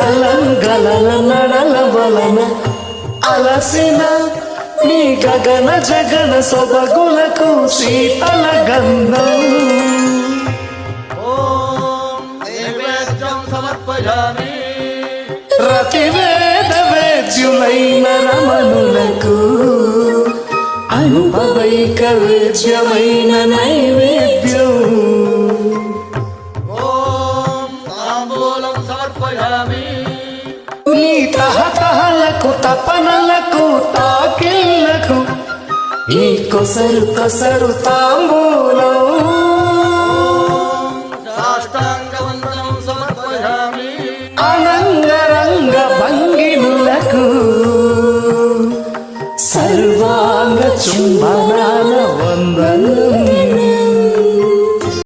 గలం గలన నడల వలన అలసిన నీ గగన జగన సొబగులకు శీతల గంధం. రతివేద వేద్యులైన రమణులకు అనుభవైక వేద్యమైన నైవేద్యం తపనలకు తాకిళ్ళకు ఈ కొసరు కొసరు తాంబూలం. అనంగరంగ భంగిములకు సర్వాంగ చుంబనాల వందలు.